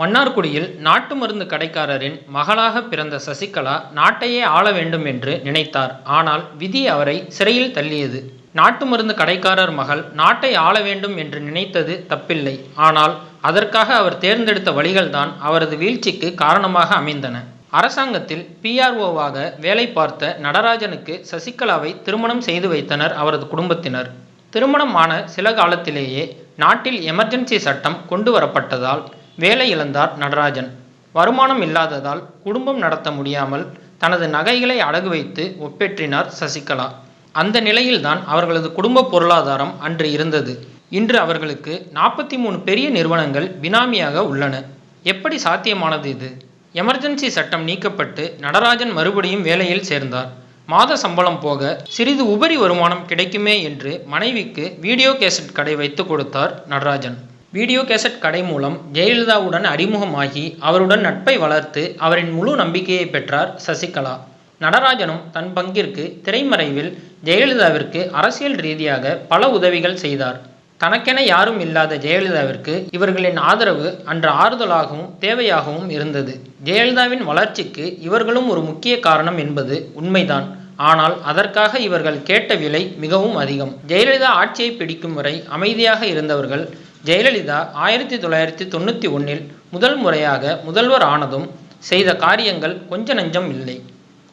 மன்னார்குடியில் நாட்டு மருந்து கடைக்காரரின் மகளாக பிறந்த சசிகலா நாட்டையே ஆள வேண்டும் என்று நினைத்தார். ஆனால் விதி அவரை சிறையில் தள்ளியது. நாட்டு மருந்து கடைக்காரர் மகள் நாட்டை ஆள வேண்டும் என்று நினைத்தது தப்பில்லை. ஆனால் அதற்காக அவர் தேர்ந்தெடுத்த வழிகள்தான் அவரது வீழ்ச்சிக்கு காரணமாக அமைந்தன. அரசாங்கத்தில் பிஆர்ஓவாக வேலை பார்த்த நடராஜனுக்கு சசிகலாவை திருமணம் செய்து வைத்தனர் அவரது குடும்பத்தினர். திருமணம் ஆன சில காலத்திலேயே நாட்டில் எமர்ஜென்சி சட்டம் கொண்டு வரப்பட்டதால் வேலை இழந்தார் நடராஜன். வருமானம் இல்லாததால் குடும்பம் நடத்த முடியாமல் தனது நகைகளை அடகு வைத்து ஒப்பேற்றினார் சசிகலா. அந்த நிலையில்தான் அவர்களது குடும்ப பொருளாதாரம் அன்று இருந்தது. இன்று அவர்களுக்கு நாற்பத்தி மூணு பெரிய நிறுவனங்கள் பினாமியாக உள்ளன. எப்படி சாத்தியமானது இது? எமர்ஜென்சி சட்டம் நீக்கப்பட்டு நடராஜன் மறுபடியும் வேலையில் சேர்ந்தார். மாத சம்பளம் போக சிறிது உபரி வருமானம் கிடைக்குமே என்று மனைவிக்கு வீடியோ கேசட் கடை வைத்து கொடுத்தார் நடராஜன். வீடியோ கேசட் கடை மூலம் ஜெயலலிதாவுடன் அறிமுகமாகி அவருடன் நட்பை வளர்த்து அவரின் முழு நம்பிக்கையை பெற்றார் சசிகலா. நடராஜனும் தன் பங்கிற்கு திரைமறைவில் ஜெயலலிதாவிற்கு அரசியல் ரீதியாக பல உதவிகள் செய்தார். தனக்கென யாரும் இல்லாத ஜெயலலிதாவிற்கு இவர்களின் ஆதரவு அன்று ஆறுதலாகவும் தேவையாகவும் இருந்தது. ஜெயலலிதாவின் வளர்ச்சிக்கு இவர்களும் ஒரு முக்கிய காரணம் என்பது உண்மைதான். ஆனால் அதற்காக இவர்கள் கேட்ட விலை மிகவும் அதிகம். ஜெயலலிதா ஆட்சியை பிடிக்கும் வரை அமைதியாக இருந்தவர்கள் ஜெயலலிதா ஆயிரத்தி தொள்ளாயிரத்தி தொண்ணூற்றி ஒன்றில் முதல் முறையாக முதல்வர் ஆனதும் செய்த காரியங்கள் கொஞ்ச நஞ்சம் இல்லை.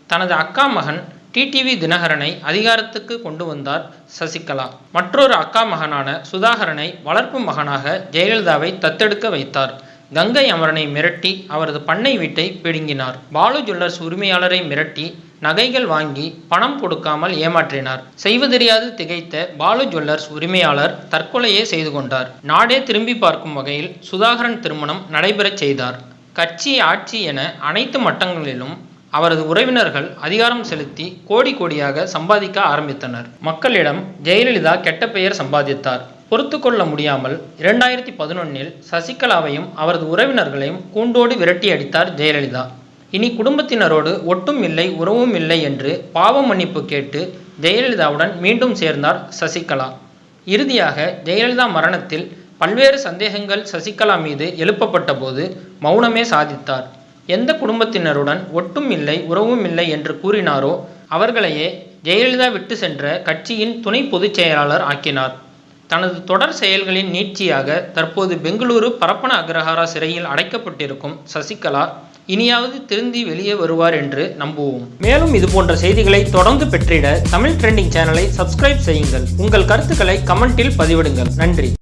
தனது அக்கா மகன் டிடிவி தினகரனை அதிகாரத்துக்கு கொண்டு வந்தார் சசிகலா. மற்றொரு அக்கா மகனான சுதாகரனை வளர்ப்பு மகனாக ஜெயலலிதாவை தத்தெடுக்க வைத்தார். கங்கை அமரனை மிரட்டி அவரது பண்ணை வீட்டை பிடுங்கினார். பாலு ஜுவல்லர்ஸ் உரிமையாளரை மிரட்டி நகைகள் வாங்கி பணம் கொடுக்காமல் ஏமாற்றினார். செய்வதறியாது திகைத்த பாலு ஜுவல்லர்ஸ் உரிமையாளர் தற்கொலையே செய்து கொண்டார். நாடே திரும்பி பார்க்கும் வகையில் சுதாகரன் திருமணம் நடைபெறச் செய்தார். கட்சி ஆட்சி என அனைத்து மட்டங்களிலும் அவரது உறவினர்கள் அதிகாரம் செலுத்தி கோடி கோடியாக சம்பாதிக்க ஆரம்பித்தனர். மக்களிடம் ஜெயலலிதா கெட்ட பெயர் சம்பாதித்தார். பொறுத்து கொள்ள முடியாமல் இரண்டாயிரத்தி பதினொன்னில் சசிகலாவையும் அவரது உறவினர்களையும் கூண்டோடு விரட்டி அடித்தார் ஜெயலலிதா. இனி குடும்பத்தினரோடு ஒட்டும் இல்லை உறவும் இல்லை என்று பாவ மன்னிப்பு கேட்டு ஜெயலலிதாவுடன் மீண்டும் சேர்ந்தார் சசிகலா. இறுதியாக ஜெயலலிதா மரணத்தில் பல்வேறு சந்தேகங்கள் சசிகலா மீது எழுப்பப்பட்ட போது மௌனமே சாதித்தார். எந்த குடும்பத்தினருடன் ஒட்டும் இல்லை உறவும் இல்லை என்று கூறினாரோ அவர்களையே ஜெயலலிதா விட்டு சென்ற கட்சியின் துணை பொதுச் செயலாளர் ஆக்கினார். தனது தொடர் செயல்களின் நீட்சியாக தற்போது பெங்களூரு பரப்பன அக்ரஹாரா சிறையில் அடைக்கப்பட்டிருக்கும் சசிகலா இனியாவது திருந்தி வெளியே வருவார் என்று நம்புவோம். மேலும் இது போன்ற செய்திகளை தொடர்ந்து பெற்றிட தமிழ் ட்ரெண்டிங் சேனலை சப்ஸ்கிரைப் செய்யுங்கள். உங்கள் கருத்துக்களை கமெண்டில் பதிவிடுங்கள். நன்றி.